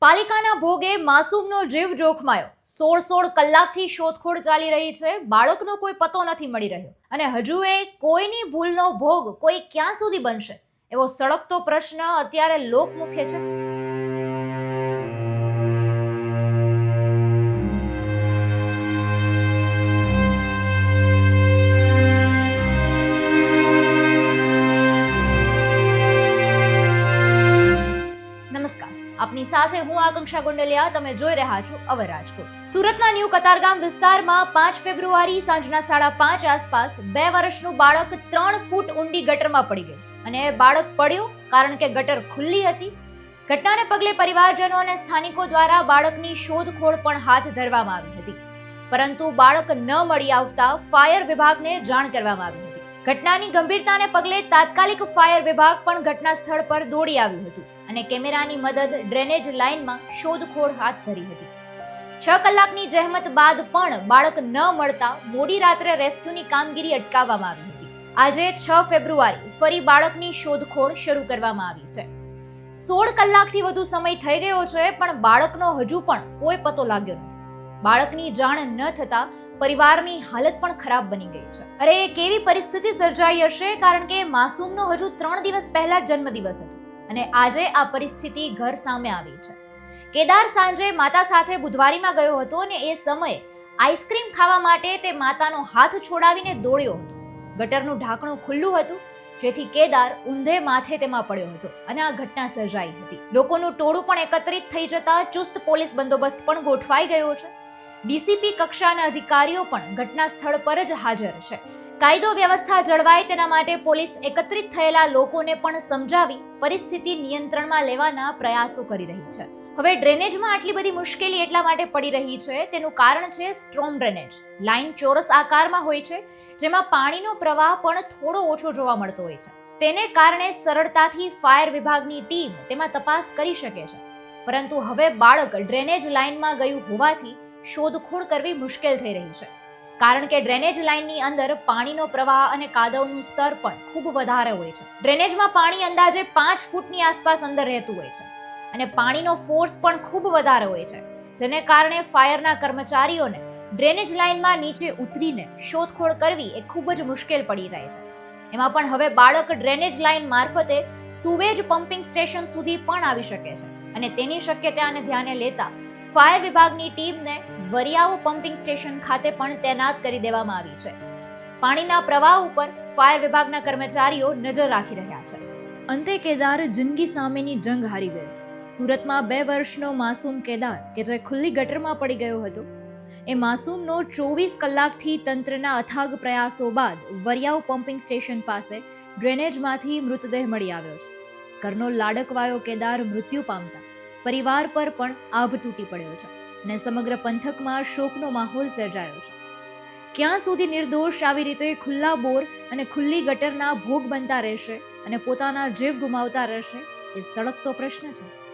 પાલિકાના ભોગે માસૂમનો જીવ જોખમાયો. સોળ સોળ કલાકથી શોધખોળ ચાલી રહી છે. બાળકનો કોઈ પતો નથી મળી રહ્યો. અને હજુ એ કોઈની ભૂલનો ભોગ કોઈ ક્યાં સુધી બનશે? એવો સળગતો પ્રશ્ન અત્યારે લોકમુખે છે. સાથે હું આકાંક્ષા ગોંડલિયા, તમે જોઈ રહ્યા છો અવર રાજકોટ સુરતના ન્યૂ કતારગામ વિસ્તારમાં પાંચ ફેબ્રુઆરી સાંજના સાડા પાંચ આસપાસ બે વર્ષનું બાળક ત્રણ ફૂટ ઊંડી ગટરમાં પડી ગયું. અને બાળક પડ્યું કારણ કે ગટર ખુલ્લી હતી. ઘટનાને પગલે પરિવારજનો અને સ્થાનિકો દ્વારા બાળકની શોધખોળ પણ હાથ ધરવામાં આવી હતી. પરંતુ બાળક ન મળી આવતા ફાયર વિભાગને જાણ કરવામાં આવી હતી. ઘટનાની ગંભીરતાને પગલે તાત્કાલિક ફાયર વિભાગ પણ ઘટના સ્થળ પર દોડી આવ્યું હતું અને કેમેરાની મદદ ડ્રેનેજ લાઇનમાં શોધખોળ હાથ ધરી હતી. છ કલાકની જહેમત બાદ પણ બાળક ન મળતા મોડી રાત્રે રેસ્ક્યુની કામગીરી અટકાવવામાં આવી હતી. આજે છ ફેબ્રુઆરી ફરી બાળકની શોધખોળ શરૂ કરવામાં આવી છે. સોળ કલાકથી વધુ સમય થઈ ગયો છે, પણ બાળકનો હજુ પણ કોઈ પતો લાગ્યો નથી. બાળકની જાણ ન થતા પરિવારની હાલત પણ ખરાબ બની ગઈ છે. અરે, કેવી પરિસ્થિતિ સર્જાઈ હશે? કારણ કે માસૂમનો હજુ ત્રણ દિવસ પહેલા જન્મદિવસ હતો અને આજે આ પરિસ્થિતિ ઘર સામે આવી છે. કેદાર સાંજે માતા સાથે બુધવારીમાં ગયો હતો અને એ સમયે આઈસ્ક્રીમ ખાવા માટે તે માતાનો હાથ છોડાવીને દોડ્યો હતો. ગટરનું ઢાંકણું ખુલ્લું હતું, જેથી કેદાર ઊંધે માથે તેમાં પડ્યો હતો અને આ ઘટના સર્જાઈ હતી. લોકોનું ટોળું પણ એકત્રિત થઈ જતા ચુસ્ત પોલીસ બંદોબસ્ત પણ ગોઠવાઈ ગયો છે. ડીસીપી કક્ષાના અધિકારીઓ પણ ઘટના સ્થળ પર જ હાજર છે. કાયદો વ્યવસ્થા જળવાય તેના માટે પોલીસ એકત્રિત થયેલા લોકોને પણ સમજાવી પરિસ્થિતિ નિયંત્રણમાં લેવાના પ્રયાસો કરી રહી છે. હવે ડ્રેનેજમાં આટલી બધી મુશ્કેલી એટલા માટે પડી રહી છે, તેનું કારણ છે સ્ટ્રોમ ડ્રેનેજ. લાઇન ચોરસ આકારમાં હોય છે, જેમાં પાણીનો પ્રવાહ પણ થોડો ઓછો જોવા મળતો હોય છે. તેને કારણે સરળતાથી ફાયર વિભાગની ટીમ તેમાં તપાસ કરી શકે છે. પરંતુ હવે બાળક ડ્રેનેજ લાઇનમાં ગયું હોવાથી શોધખોળ કરવી મુશ્કેલ થઈ રહી છે. કારણ કે ડ્રેનેજ લાઇનની અંદર પાણીનો પ્રવાહ અને કાદવનું સ્તર પણ ખૂબ વધારે હોય છે. ડ્રેનેજમાં પાણી અંદાજે પાંચ ફૂટની આસપાસ અંદર રહેતું હોય છે અને પાણીનો ફોર્સ પણ ખૂબ વધારે હોય છે, જેને કારણે ફાયરના કર્મચારીઓને ડ્રેનેજ લાઇનમાં નીચે ઉતરીને શોધખોળ કરવી એ ખૂબ જ મુશ્કેલ પડી જાય છે. એમાં પણ હવે બાળક ડ્રેનેજ લાઇન મારફતે સુવેજ પમ્પિંગ સ્ટેશન સુધી પણ આવી શકે છે અને તેની શક્યતાને ધ્યાને લેતા ફાયર વિભાગની ટીમને વરિયાવો પમ્પિંગ સ્ટેશન ખાતે પણ તૈનાત કરી દેવામાં આવી છે. પાણીના પ્રવાહ ઉપર ફાયર વિભાગના કર્મચારીઓ નજર રાખી રહ્યા છે. અંતે કેદાર જિંદગી સામેની જંગ હારી ગયો. સુરતમાં બે વર્ષનો માસૂમ કેદાર કે જે ખુલ્લી ગટરમાં પડી ગયો હતો. એ માસૂમનો ચોવીસ કલાકથી તંત્રના અથાગ પ્રયાસો બાદ વરિયાવ પમ્પિંગ સ્ટેશન પાસે ડ્રેનેજમાંથી મૃતદેહ મળી આવ્યો છે. ઘરનો લાડકવાયો કેદાર મૃત્યુ પામતા પરિવાર પર પણ આભ તૂટી પડ્યો છે. અને સમગ્ર પંથકમાં શોકનો માહોલ સર્જાયો છે. ક્યાં સુધી નિર્દોષ આવી રીતે ખુલ્લા બોર અને ખુલ્લી ગટરના ભોગ બનતા રહેશે અને પોતાના જીવ ગુમાવતા રહેશે, એ સળગતો પ્રશ્ન છે.